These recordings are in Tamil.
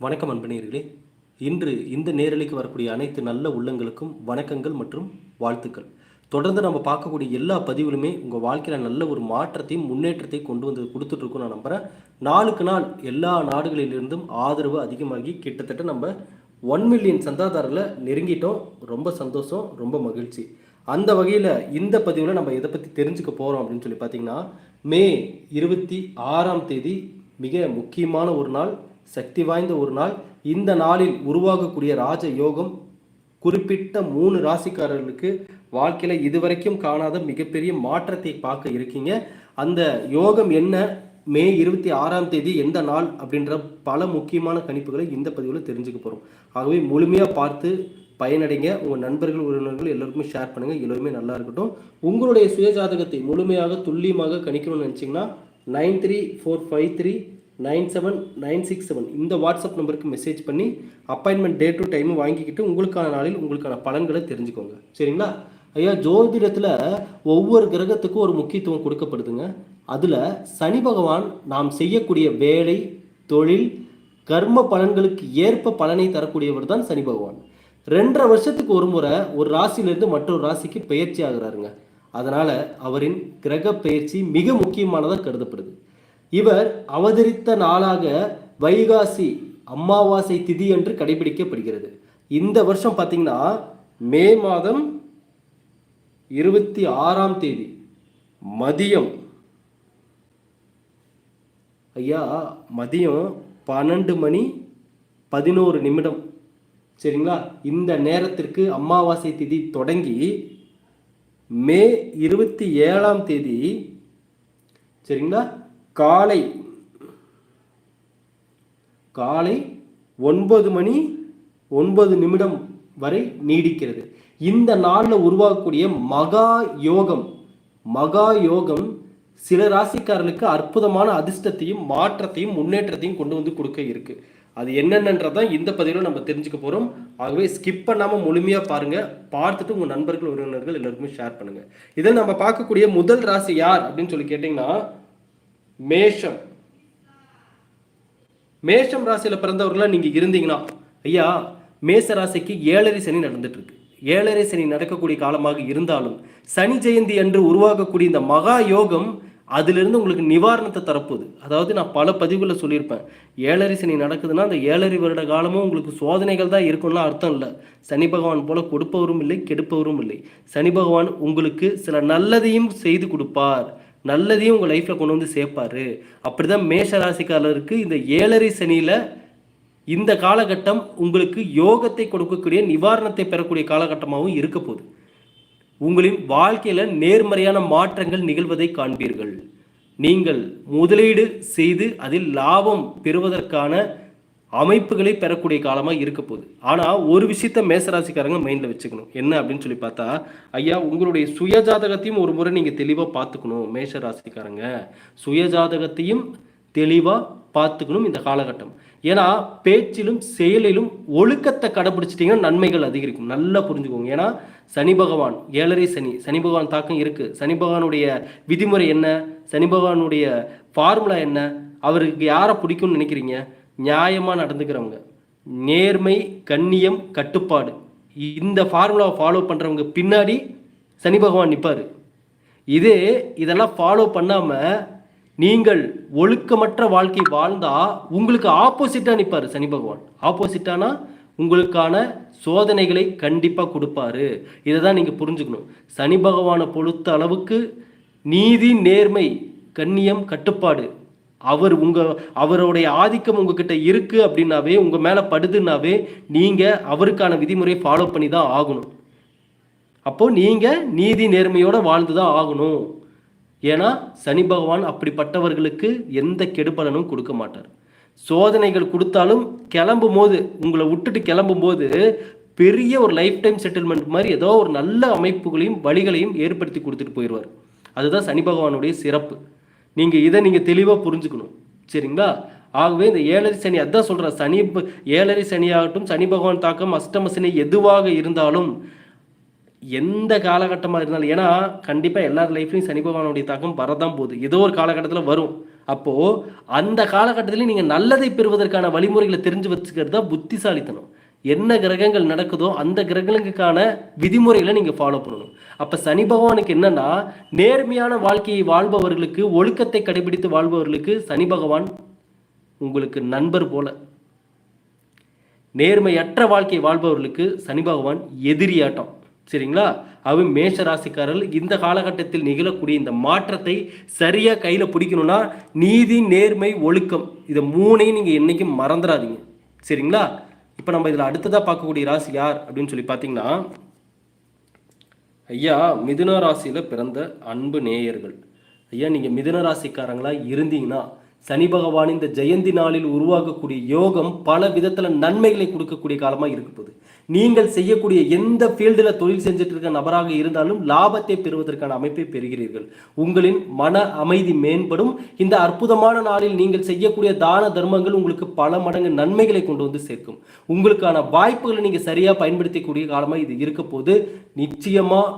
வணக்கம் அன்பனீர்களே இன்று இந்த நேரலைக்கு வரக்கூடிய அனைத்து நல்ல உள்ளங்களுக்கும் வணக்கங்கள் மற்றும் வாழ்த்துக்கள். தொடர்ந்து நம்ம பார்க்கக்கூடிய எல்லா பதிவுகளுமே உங்கள் வாழ்க்கையில் நல்ல ஒரு மாற்றத்தையும் முன்னேற்றத்தையும் கொண்டு வந்து கொடுத்துட்ருக்கோம் நான் நம்புகிறேன் நாளுக்கு நாள் எல்லா நாடுகளிலிருந்தும் ஆதரவு அதிகமாகி கிட்டத்தட்ட நம்ம ஒன் மில்லியன் சந்தாதாரில் நெருங்கிட்டோம். ரொம்ப சந்தோஷம் ரொம்ப மகிழ்ச்சி. அந்த வகையில் இந்த பதிவில் நம்ம எதை பற்றி தெரிஞ்சுக்க போகிறோம் அப்படின்னு சொல்லி பார்த்தீங்கன்னா மே இருபத்தி ஆறாம் தேதி மிக முக்கியமான ஒரு நாள் சக்தி வாய்ந்த ஒரு நாள். இந்த நாளில் உருவாகக்கூடிய ராஜ யோகம் குறிப்பிட்ட மூணு ராசிக்காரர்களுக்கு வாழ்க்கையில் இதுவரைக்கும் காணாத மிகப்பெரிய மாற்றத்தை பார்க்க இருக்கீங்க. அந்த யோகம் என்ன? மே இருபத்தி ஆறாம் தேதி எந்த நாள்? அப்படின்ற பல முக்கியமான கணிப்புகளை இந்த பதிவில் தெரிஞ்சுக்க போகிறோம் ஆகவே முழுமையாக பார்த்து பயனடைங்க. உங்கள் நண்பர்கள் உறவினர்கள் எல்லோருக்குமே ஷேர் பண்ணுங்கள் எல்லோருமே நல்லா இருக்கட்டும். உங்களுடைய சுயஜாதகத்தை முழுமையாக துல்லியமாக கணிக்கணும்னு நினச்சிங்கன்னா nine three four five three nine seven nine six seven இந்த வாட்ஸ்அப் நம்பருக்கு மெசேஜ் பண்ணி அப்பாயின்மெண்ட் டே டு டைம் வாங்கிக்கிட்டு உங்களுக்கான நாளில் உங்களுக்கான பலன்களை தெரிஞ்சுக்கோங்க. சரிங்களா? ஐயா ஜோதிடத்தில் ஒவ்வொரு கிரகத்துக்கும் ஒரு முக்கியத்துவம் கொடுக்கப்படுதுங்க. அதில் சனி பகவான் நாம் செய்யக்கூடிய வேலை தொழில் கர்ம பலன்களுக்கு ஏற்ப பலனை தரக்கூடியவர் தான் சனி பகவான். ரெண்டரை வருஷத்துக்கு ஒரு முறை ஒரு ராசியிலிருந்து மற்றொரு ராசிக்கு பயிற்சி ஆகுறாருங்க. அதனால் அவரின் கிரக பயிற்சி மிக முக்கியமானதாக கருதப்படுது. இவர் அவதரித்த நாளாக வைகாசி அமாவாசை திதி என்று கடைபிடிக்கப்படுகிறது. இந்த வருஷம் பார்த்தீங்கன்னா மே மாதம் இருபத்தி ஆறாம் தேதி மதியம். ஐயா மதியம் பன்னெண்டு மணி பதினோரு நிமிடம். சரிங்களா? இந்த நேரத்திற்கு அமாவாசை திதி தொடங்கி மே இருபத்தி ஏழாம் தேதி சரிங்களா? காலை காலை ஒன்பது மணி ஒன்பது நிமிடம் வரை நீடிக்கிறது. இந்த நாளில் உருவாகக்கூடிய மகா யோகம் மகா யோகம் சில ராசிக்காரர்களுக்கு அற்புதமான அதிர்ஷ்டத்தையும் மாற்றத்தையும் முன்னேற்றத்தையும் கொண்டு வந்து கொடுக்க இருக்கு. அது என்னென்னன்றதான் இந்த பதிவில் நம்ம தெரிஞ்சுக்க போகிறோம் ஆகவே ஸ்கிப் பண்ணாமல் முழுமையாக பாருங்கள் பார்த்துட்டு உங்கள் நண்பர்கள் உறவினர்கள் எல்லாருக்குமே ஷேர் பண்ணுங்கள் இதில் நம்ம பார்க்கக்கூடிய முதல் ராசி யார் அப்படின்னு சொல்லி கேட்டிங்கன்னா மேஷம். மேஷம் ராசியில் பிறந்தவர்களாக நீங்கள் இருந்தீங்கன்னா ஐயா மேச ராசிக்கு ஏழரை சனி நடந்துட்டு இருக்கு ஏழரை சனி நடக்கக்கூடிய காலமாக இருந்தாலும் சனி ஜெயந்தி அன்று உருவாகக்கூடிய இந்த மகா யோகம் அதிலிருந்து உங்களுக்கு நிவாரணத்தை தரப்போகுது. அதாவது நான் பல பதிவுகளில் சொல்லியிருப்பேன். ஏழரை சனி நடக்குதுன்னா அந்த ஏழரை வருட காலமும் உங்களுக்கு சோதனைகள் தான் இருக்கும்னு அர்த்தம் இல்லை. சனி பகவான் போல கொடுப்பவரும் இல்லை கெடுப்பவரும் இல்லை. சனி பகவான் உங்களுக்கு சில நல்லதையும் செய்து கொடுப்பார். நல்லதையும் உங்கள் லைஃப்பில் கொண்டு வந்து சேர்ப்பார். அப்படிதான் மேஷ ராசிக்காரருக்கு இந்த ஏழரை சனியில் இந்த காலகட்டம் உங்களுக்கு யோகத்தை கொடுக்கக்கூடிய நிவாரணத்தை பெறக்கூடிய காலகட்டமாகவும் இருக்க போகுது. உங்களின் வாழ்க்கையில் நேர்மறையான மாற்றங்கள் நிகழ்வதை காண்பீர்கள். நீங்கள் முதலீடு செய்து அதில் லாபம் பெறுவதற்கான அமைப்புகளை பெறக்கூடிய காலமாக இருக்க போகுது. ஆனால் ஒரு விஷயத்த மேசராசிக்காரங்க மைண்டில் வச்சுக்கணும். என்ன அப்படின்னு சொல்லி பார்த்தா ஐயா உங்களுடைய சுயஜாதகத்தையும் ஒரு முறை நீங்கள் தெளிவாக பார்த்துக்கணும் மேஷ ராசிக்காரங்க சுயஜாதகத்தையும் தெளிவாக பார்த்துக்கணும் இந்த காலகட்டம். ஏன்னா பேச்சிலும் செயலிலும் ஒழுக்கத்தை கடைபிடிச்சிட்டிங்கன்னா நன்மைகள் அதிகரிக்கும். நல்லா புரிஞ்சுக்கோங்க. ஏன்னா சனி பகவான் ஏழரை சனி சனி பகவான் தாக்கம் இருக்குது சனி பகவானுடைய விதிமுறை என்ன? சனி பகவானுடைய ஃபார்முலா என்ன? அவருக்கு யாரை பிடிக்கும்னு நினைக்கிறீங்க? நியாயமாக நடந்துக்கிறவங்க. நேர்மை கண்ணியம் கட்டுப்பாடு. இந்த ஃபார்முலாவை ஃபாலோ பண்ணுறவங்க பின்னாடி சனி பகவான் நிற்பார் இது இதெல்லாம் ஃபாலோ பண்ணாமல் நீங்கள் ஒழுக்கமற்ற வாழ்க்கை வாழ்ந்தால் உங்களுக்கு ஆப்போசிட்டாக நிற்பார் சனி பகவான். ஆப்போசிட்டானா உங்களுக்கான சோதனைகளை கண்டிப்பாக கொடுப்பாரு. இதை தான் நீங்கள் புரிஞ்சுக்கணும். சனி பகவானை பொறுத்த அளவுக்கு நீதி நேர்மை கண்ணியம் கட்டுப்பாடு அவர் உங்க அவருடைய ஆதிக்கம் உங்ககிட்ட இருக்கு அப்படின்னாவே உங்க மேல படுதுன்னாவே நீங்க அவருக்கான விதிமுறையை ஃபாலோ பண்ணி தான் ஆகணும். அப்போ நீங்க நீதி நேர்மையோட வாழ்ந்து தான் ஆகணும். ஏன்னா சனி பகவான் அப்படிப்பட்டவர்களுக்கு எந்த கெடுபலனும் கொடுக்க மாட்டார். சோதனைகள் கொடுத்தாலும் கிளம்பும் போது உங்களை விட்டுட்டு கிளம்பும் போது பெரிய ஒரு லைஃப் டைம் செட்டில்மெண்ட் மாதிரி ஏதோ ஒரு நல்ல அமைப்புகளையும் வழிகளையும் ஏற்படுத்தி கொடுத்துட்டு போயிடுவார். அதுதான் சனி பகவானுடைய சிறப்பு. நீங்கள் இதை நீங்கள் தெளிவாக புரிஞ்சுக்கணும். சரிங்களா? ஆகவே இந்த ஏழரை சனி அதான் சொல்கிறேன் சனி ஏழரை சனியாகட்டும் சனி பகவான் தாக்கம் அஷ்டம சனி எதுவாக இருந்தாலும் எந்த காலகட்டமாக இருந்தாலும் ஏன்னா கண்டிப்பாக எல்லார் லைஃப்லையும் சனி பகவானுடைய தாக்கம் வரதான் போகுது. ஏதோ ஒரு காலகட்டத்தில் வரும். அப்போது அந்த காலகட்டத்திலையும் நீங்கள் நல்லதை பெறுவதற்கான வழிமுறைகளை தெரிஞ்சு வச்சுக்கிறது தான் புத்திசாலித்தனம். என்ன கிரகங்கள் நடக்குதோ அந்த கிரகங்களுக்கான விதிமுறைகளை நீங்கள் ஃபாலோ பண்ணணும். அப்போ சனி பகவானுக்கு என்னன்னா நேர்மையான வாழ்க்கையை வாழ்பவர்களுக்கு ஒழுக்கத்தை கடைபிடித்து வாழ்பவர்களுக்கு சனி பகவான் உங்களுக்கு நண்பர் போல. நேர்மையற்ற வாழ்க்கை வாழ்பவர்களுக்கு சனி பகவான் எதிரியாட்டம். சரிங்களா? அவன் மேஷ ராசிக்காரர்கள் இந்த காலகட்டத்தில் நிகழக்கூடிய இந்த மாற்றத்தை சரியாக கையில் பிடிக்கணும்னா நீதி நேர்மை ஒழுக்கம் இதை மூணையும் நீங்கள் என்றைக்கும் மறந்துடாதீங்க. சரிங்களா? இப்போ நம்ம இதில் அடுத்ததாக பார்க்கக்கூடிய ராசி யார் அப்படின்னு சொல்லி பார்த்தீங்கன்னா ஐயா மிதுன ராசியில் பிறந்த அன்பு நேயர்கள். ஐயா நீங்கள் மிதுன ராசிக்காரங்களா இருந்தீங்கன்னா சனி பகவான் இந்த ஜெயந்தி நாளில் உருவாக்கக்கூடிய யோகம் பல விதத்தில் நன்மைகளை கொடுக்கக்கூடிய காலமாக இருக்க போகுது. நீங்கள் செய்யக்கூடிய எந்த ஃபீல்டில் தொழில் செஞ்சுட்டு இருக்க நபராக இருந்தாலும் லாபத்தை பெறுவதற்கான அமைப்பை பெறுகிறீர்கள். உங்களின் மன அமைதி மேம்படும். இந்த அற்புதமான நாளில் நீங்கள் செய்யக்கூடிய தான தர்மங்கள் உங்களுக்கு பல மடங்கு நன்மைகளை கொண்டு வந்து சேர்க்கும். உங்களுக்கான வாய்ப்புகளை நீங்கள் சரியாக பயன்படுத்தக்கூடிய காலமாக இது இருக்க போது நிச்சயமாக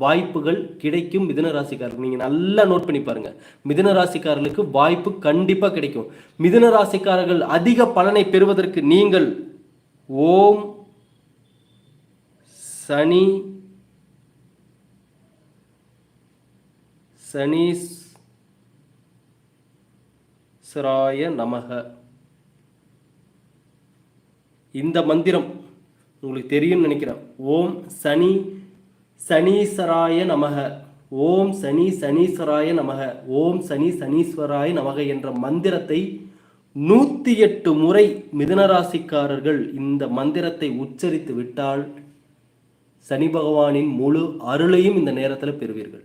வாய்ப்புகள் கிடைக்கும் மிதுன ராசிக்காரர்கள் நீங்கள் நல்லா நோட் பண்ணி பாருங்க. மிதுன ராசிக்காரர்களுக்கு வாய்ப்பு கண்டிப்பாக கிடைக்கும். மிதுன ராசிக்காரர்கள் அதிக பலனை பெறுவதற்கு நீங்கள் ஓம் சனி சனீஸ்வராய நமக. இந்த மந்திரம் உங்களுக்கு தெரியும்னு நினைக்கிறேன். ஓம் சனி சனீஸ்வராய நமக. ஓம் சனி சனீஸ்வராய நமக. ஓம் சனி சனீஸ்வராய நமக என்ற மந்திரத்தை நூற்றி எட்டு முறை மிதனராசிக்காரர்கள் இந்த மந்திரத்தை உச்சரித்து விட்டால் சனி பகவானின் முழு அருளையும் இந்த நேரத்தில் பெறுவீர்கள்.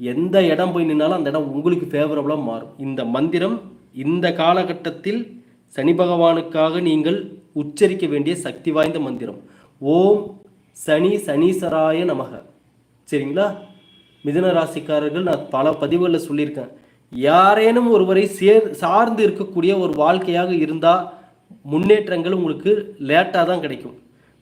எந்த இடம் போய் நின்னாலும் அந்த இடம் உங்களுக்கு ஃபேவரபுளாக மாறும். இந்த மந்திரம் இந்த காலகட்டத்தில் சனி பகவானுக்காக நீங்கள் உச்சரிக்க வேண்டிய சக்தி வாய்ந்த மந்திரம். ஓம் சனி சனீசராய நமக. சரிங்களா? மிதுன ராசிக்காரர்கள் நான் பல பதிவுகளில் சொல்லியிருக்கேன். யாரேனும் ஒருவரை சேர் சார்ந்து இருக்கக்கூடிய ஒரு வாழ்க்கையாக இருந்தால் முன்னேற்றங்கள் உங்களுக்கு லேட்டாக தான் கிடைக்கும்.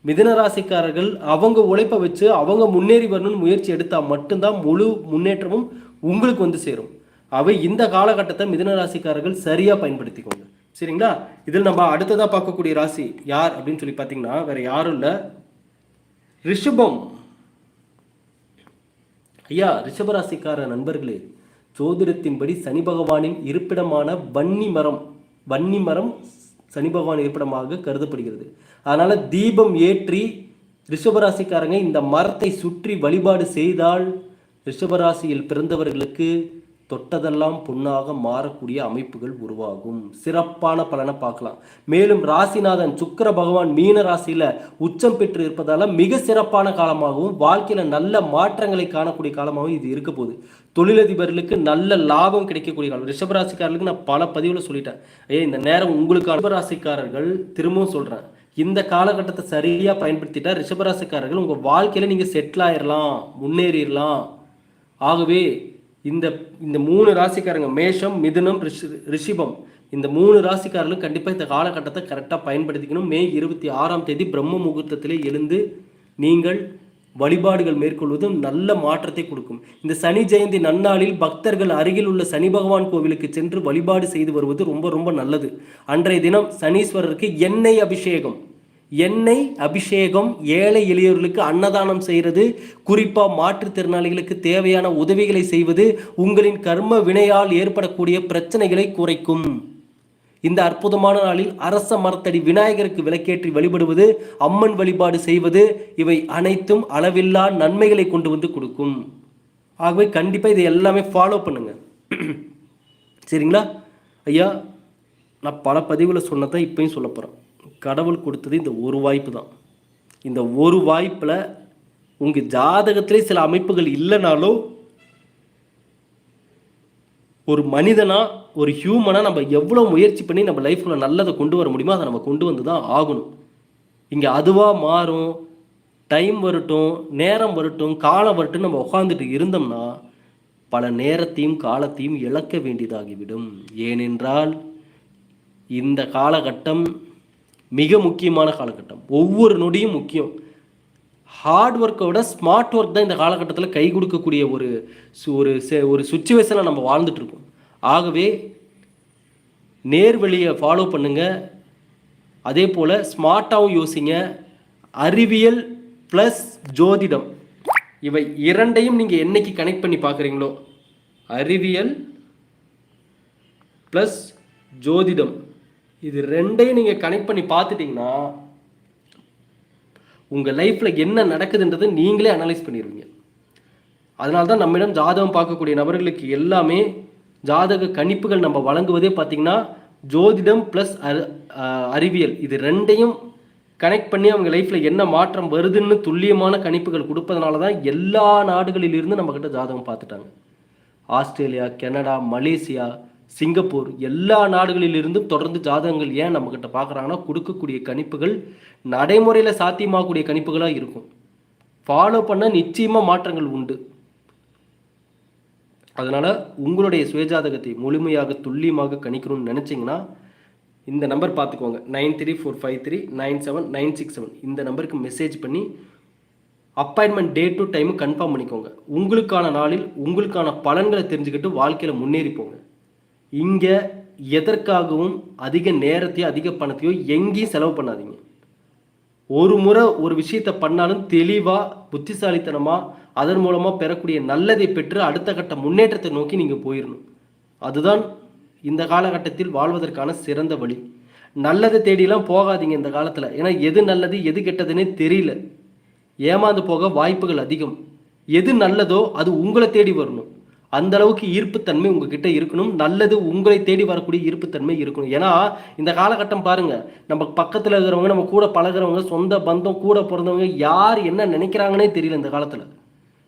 மிதுன ராசிக்காரர்கள் அவங்க உழைப்பை வச்சு அவங்க முன்னேறி வரணும்னு முயற்சி எடுத்தால் மட்டும்தான் முழு முன்னேற்றமும் உங்களுக்கு வந்து சேரும். அவை இந்த காலகட்டத்தை மிதுன ராசிக்காரர்கள் சரியாக பயன்படுத்திக்கோங்க. சரிங்களா? இதில் நம்ம அடுத்ததாக பார்க்கக்கூடிய ராசி யார் அப்படின்னு சொல்லி பார்த்தீங்கன்னா வேற யாரும் இல்லை. ரிஷபம். ஐயா ரிஷபராசிக்கார நண்பர்களே ஜோதிடத்தின்படி சனி பகவானின் இருப்பிடமான வன்னி மரம் வன்னி மரம் சனி பகவான் இருப்பிடமாக கருதப்படுகிறது. அதனால தீபம் ஏற்றி ரிஷபராசிக்காரங்க இந்த மரத்தை சுற்றி வழிபாடு செய்தால் ரிஷபராசியில் பிறந்தவர்களுக்கு தொட்டதெல்லாம் பொண்ணாக மாறக்கூடிய அமைப்புகள் உருவாகும். சிறப்பான பலனை பார்க்கலாம். மேலும் ராசிநாதன் சுக்கர பகவான் மீன ராசியில உச்சம் பெற்று இருப்பதால மிக சிறப்பான காலமாகவும் வாழ்க்கையில நல்ல மாற்றங்களை காணக்கூடிய காலமாகவும் இது இருக்க போகுது. தொழிலதிபர்களுக்கு நல்ல லாபம் கிடைக்கக்கூடிய காலம். ரிஷபராசிக்காரர்களுக்கு நான் பல பதிவில் சொல்லிட்டேன். ஏய் இந்த நேரம் உங்களுக்கு ரிஷபராசிக்காரர்கள் திரும்பவும் சொல்றேன். இந்த காலகட்டத்தை சரியாக பயன்படுத்திட்டா ரிஷபராசிக்காரர்கள் உங்கள் வாழ்க்கையில் நீங்கள் செட்டில் ஆயிடலாம் முன்னேறிடலாம் ஆகவே இந்த இந்த மூணு ராசிக்காரங்க மேஷம் மிதுனம் ரிஷி ரிஷிபம் இந்த மூணு ராசிக்காரர்களும் கண்டிப்பாக இந்த காலகட்டத்தை கரெக்டாக பயன்படுத்திக்கணும். மே இருபத்தி ஆறாம் தேதி பிரம்ம முகூர்த்தத்திலே எழுந்து நீங்கள் வழிபாடுகள் மேற்கொள்வதும் நல்ல மாற்றத்தை கொடுக்கும். இந்த சனி ஜெயந்தி நன்னாளில் பக்தர்கள் அருகில் உள்ள சனி பகவான் கோவிலுக்கு சென்று வழிபாடு செய்து வருவது ரொம்ப ரொம்ப நல்லது. அன்றைய தினம் சனீஸ்வரருக்கு எண்ணெய் அபிஷேகம். எண்ணெய் அபிஷேகம் ஏழை எளியவர்களுக்கு அன்னதானம் செய்கிறது. குறிப்பாக மாற்றுத்திறனாளிகளுக்கு தேவையான உதவிகளை செய்வது உங்களின் கர்ம வினையால் ஏற்படக்கூடிய பிரச்சனைகளை குறைக்கும். இந்த அற்புதமான நாளில் அரச மரத்தடி விநாயகருக்கு விளக்கேற்றி வழிபடுவது அம்மன் வழிபாடு செய்வது இவை அனைத்தும் அளவில்லா நன்மைகளை கொண்டு வந்து கொடுக்கும். ஆகவே கண்டிப்பாக இதை எல்லாமே ஃபாலோ பண்ணுங்க. சரிங்களா? ஐயா நான் பல பதிவில் சொன்னதை இப்பயும் சொல்ல போகிறேன் கடவுள் கொடுத்தது இந்த ஒரு வாய்ப்பு தான். இந்த ஒரு வாய்ப்பில் உங்கள் ஜாதகத்திலே சில அமைப்புகள் இல்லைனாலும் ஒரு மனிதனாக ஒரு ஹியூமனாக நம்ம எவ்வளோ முயற்சி பண்ணி நம்ம லைஃப்பில் நல்லதை கொண்டு வர முடியுமோ அதை நம்ம கொண்டு வந்து தான் ஆகணும். இங்கே அதுவாக மாறும் டைம் வரட்டும் நேரம் வரட்டும் காலம் வரட்டும் நம்ம உட்காந்துட்டு இருந்தோம்னா பல நேரத்தையும் காலத்தையும் இழக்க வேண்டியதாகிவிடும். ஏனென்றால் இந்த காலகட்டம் மிக முக்கியமான காலகட்டம். ஒவ்வொரு நொடியும் முக்கியம். ஹார்ட் ஒர்க்கை விட ஸ்மார்ட் ஒர்க் தான் இந்த காலகட்டத்தில் கை கொடுக்கக்கூடிய ஒரு ஒரு ஒரு சுச்சுவேஷனை நம்ம வாழ்ந்துட்டுருக்கோம் ஆகவே நேர்வழியை ஃபாலோ பண்ணுங்கள் அதே போல் ஸ்மார்ட்டாகவும் யோசிங்க. அறிவியல் ப்ளஸ் ஜோதிடம். இவை இரண்டையும் நீங்கள் என்னைக்கு கனெக்ட் பண்ணி பார்க்குறீங்களோ அறிவியல் ப்ளஸ் ஜோதிடம். இது ரெண்டையும் நீங்கள் கனெக்ட் பண்ணி பார்த்துட்டிங்கன்னா உங்கள் லைஃப்பில் என்ன நடக்குதுன்றது நீங்களே அனலைஸ் பண்ணிடுவீங்க அதனால தான் நம்மிடம் ஜாதகம் பார்க்கக்கூடிய நபர்களுக்கு எல்லாமே ஜாதக கணிப்புகள் நம்ம வழங்குவதே பார்த்திங்கன்னா ஜோதிடம் ப்ளஸ் அறிவியல். இது ரெண்டையும் கனெக்ட் பண்ணி அவங்க லைஃப்பில் என்ன மாற்றம் வருதுன்னு துல்லியமான கணிப்புகள் கொடுப்பதனால தான் எல்லா நாடுகளிலிருந்து நம்மக்கிட்ட ஜாதகம் பார்த்துட்டாங்க. ஆஸ்திரேலியா கனடா மலேசியா சிங்கப்பூர் எல்லா நாடுகளிலிருந்தும் தொடர்ந்து ஜாதகங்கள் ஏன் நம்மக்கிட்ட பார்க்குறாங்கன்னா கொடுக்கக்கூடிய கணிப்புகள் நடைமுறையில் சாத்தியமாகக்கூடிய கணிப்புகளாக இருக்கும். ஃபாலோ பண்ண நிச்சயமாக மாற்றங்கள் உண்டு. அதனால் உங்களுடைய சுயஜாதகத்தை முழுமையாக துல்லியமாக கணிக்கணும்னு நினச்சிங்கன்னா இந்த நம்பர் பார்த்துக்கோங்க. Nine three four five three nine seven nine six seven. இந்த நம்பருக்கு மெசேஜ் பண்ணி appointment day to time confirm பண்ணிக்கோங்க. உங்களுக்கான நாளில் உங்களுக்கான பலன்களை தெரிஞ்சுக்கிட்டு வாழ்க்கையில் முன்னேறி போங்க. இங்கே எதற்காகவும் அதிக நேரத்தையோ அதிக பணத்தையோ எங்கேயும் செலவு பண்ணாதீங்க. ஒரு முறை ஒரு விஷயத்தை பண்ணாலும் தெளிவாக புத்திசாலித்தனமாக அதன் மூலமாக பெறக்கூடிய நல்லதை பெற்று அடுத்த கட்ட முன்னேற்றத்தை நோக்கி நீங்கள் போயிடணும் அதுதான் இந்த காலகட்டத்தில் வாழ்வதற்கான சிறந்த வழி. நல்லதை தேடிலாம் போகாதீங்க இந்த காலத்தில். ஏன்னா எது நல்லது எது கெட்டதுன்னே தெரியல. ஏமாந்து போக வாய்ப்புகள் அதிகம். எது நல்லதோ அது உங்களை தேடி வரணும். அந்த அளவுக்கு ஈர்ப்புத்தன்மை உங்ககிட்ட இருக்கணும். நல்லது உங்களை தேடி வரக்கூடிய ஈர்ப்புத்தன்மை இருக்கணும். ஏன்னா இந்த காலகட்டம் பாருங்க. நம்ம பக்கத்தில் இருக்கிறவங்க நம்ம கூட பழகுறவங்க சொந்த பந்தம் கூட பிறந்தவங்க யார் என்ன நினைக்கிறாங்கன்னே தெரியல இந்த காலத்தில்.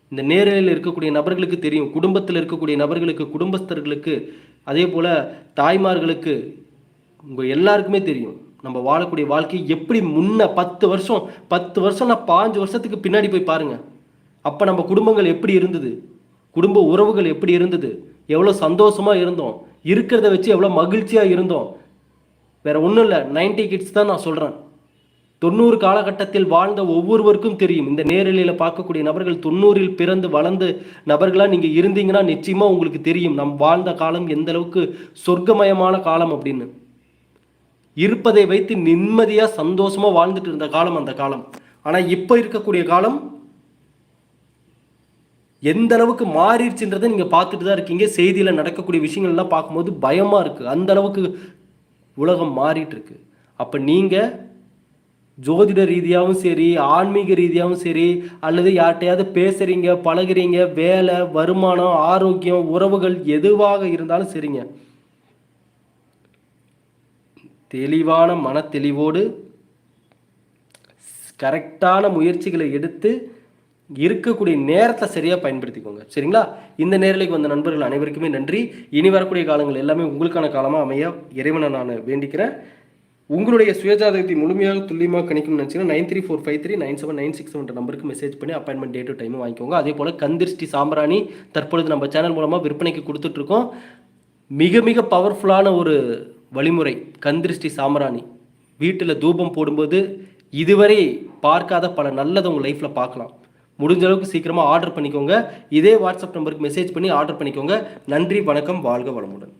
இந்த நேரலையில் இருக்கக்கூடிய நபர்களுக்கு தெரியும். குடும்பத்தில் இருக்கக்கூடிய நபர்களுக்கு குடும்பஸ்தர்களுக்கு அதே போல் தாய்மார்களுக்கு உங்கள் எல்லாருக்குமே தெரியும். நம்ம வாழக்கூடிய வாழ்க்கை எப்படி முன்ன பத்து வருஷம் பத்து வருஷம் நான் பாஞ்சு வருஷத்துக்கு பின்னாடி போய் பாருங்க. அப்போ நம்ம குடும்பங்கள் எப்படி இருந்தது? குடும்ப உறவுகள் எப்படி இருந்தது? எவ்வளோ சந்தோஷமாக இருந்தோம்? இருக்கிறத வச்சு எவ்வளோ மகிழ்ச்சியாக இருந்தோம்? வேற ஒன்றும் இல்லை. நைன்டி கிட்ஸ் தான் நான் சொல்கிறேன் தொண்ணூறு காலகட்டத்தில் வாழ்ந்த ஒவ்வொருவருக்கும் தெரியும். இந்த நேரலையில் பார்க்கக்கூடிய நபர்கள் தொண்ணூறில் பிறந்து வளர்ந்து நபர்களாக நீங்கள் இருந்தீங்கன்னா நிச்சயமாக உங்களுக்கு தெரியும். நம் வாழ்ந்த காலம் எந்த அளவுக்கு சொர்க்கமயமான காலம் அப்படின்னு. இருப்பதை வைத்து நிம்மதியாக சந்தோஷமாக வாழ்ந்துட்டு இருந்த காலம் அந்த காலம். ஆனால் இப்போ இருக்கக்கூடிய காலம் எந்த அளவுக்கு மாறிடுச்சுன்றதை நீங்கள் பார்த்துட்டு தான் இருக்கீங்க. செய்தியில் நடக்கக்கூடிய விஷயங்கள்லாம் பார்க்கும்போது பயமாக இருக்குது அந்த அளவுக்கு உலகம் மாறிட்டு இருக்கு. அப்போ நீங்கள் ஜோதிட ரீதியாகவும் சரி ஆன்மீக ரீதியாகவும் சரி அல்லது யார்கிட்டையாவது பேசுகிறீங்க பழகுறீங்க வேலை வருமானம் ஆரோக்கியம் உறவுகள் எதுவாக இருந்தாலும் சரிங்க. தெளிவான மனத்தெளிவோடு கரெக்டான முயற்சிகளை எடுத்து இருக்கக்கூடிய நேரத்தை சரியாக பயன்படுத்திக்கோங்க. சரிங்களா? இந்த நேரலைக்கு வந்த நண்பர்கள் அனைவருக்குமே நன்றி. இனி வரக்கூடிய காலங்கள் எல்லாமே உங்களுக்கான காலமாக அமைய இறைவனை நான் வேண்டிக்கிறேன். உங்களுடைய சுயஜாதகத்தை முழுமையாக துல்லியமாக கணிக்கணும்னு நினச்சிங்கன்னா nine three four five three nine seven nine six என்ற நம்பருக்கு மெசேஜ் பண்ணி அப்பாயின்மெண்ட் டேட்டு டைமும் வாங்கிக்கோங்க. அதே போல் கந்திருஷ்டி சாம்பிராணி தற்பொழுது நம்ம சேனல் மூலமாக விற்பனைக்கு கொடுத்துட்ருக்கோம். மிக மிக பவர்ஃபுல்லான ஒரு வழிமுறை கந்திருஷ்டி சாம்பிராணி. வீட்டில் தூபம் போடும்போது இதுவரை பார்க்காத பல நல்லதை உங்கள் லைஃப்பில் பார்க்கலாம். முடிஞ்ச அளவுக்கு சீக்கிரமாக ஆர்டர் பண்ணிக்கோங்க. இதே வாட்ஸ்அப் நம்பருக்கு மெசேஜ் பண்ணி ஆர்டர் பண்ணிக்கோங்க. நன்றி வணக்கம் வாழ்க வளமுடன்.